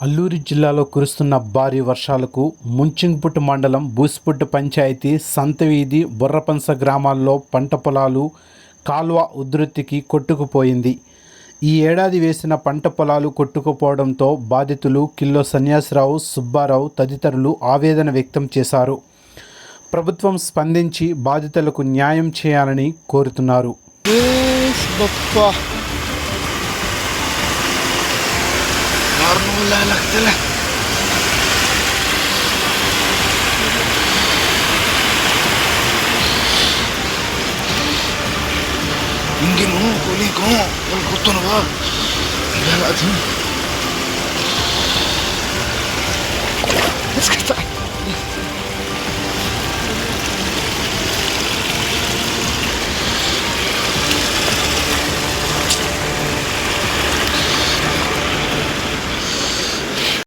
అల్లూరి జిల్లాలో కురుస్తున్న భారీ వర్షాలకు ముంచింగ్పుట్ మండలం బూసిపుట్టు పంచాయతీ సంతవీధి బుర్రపంస గ్రామాల్లో పంట పొలాలు కాల్వ ఉధృతికి కొట్టుకుపోయింది. ఈ ఏడాది వేసిన పంట పొలాలు కొట్టుకుపోవడంతో బాధితులు కిల్లో సన్యాసరావు సుబ్బారావు తదితరులు ఆవేదన వ్యక్తం చేశారు. ప్రభుత్వం స్పందించి బాధితులకు న్యాయం చేయాలని కోరుతున్నారు. القرن ولا نقتله يمكن هو يقول لك هو القطن غاب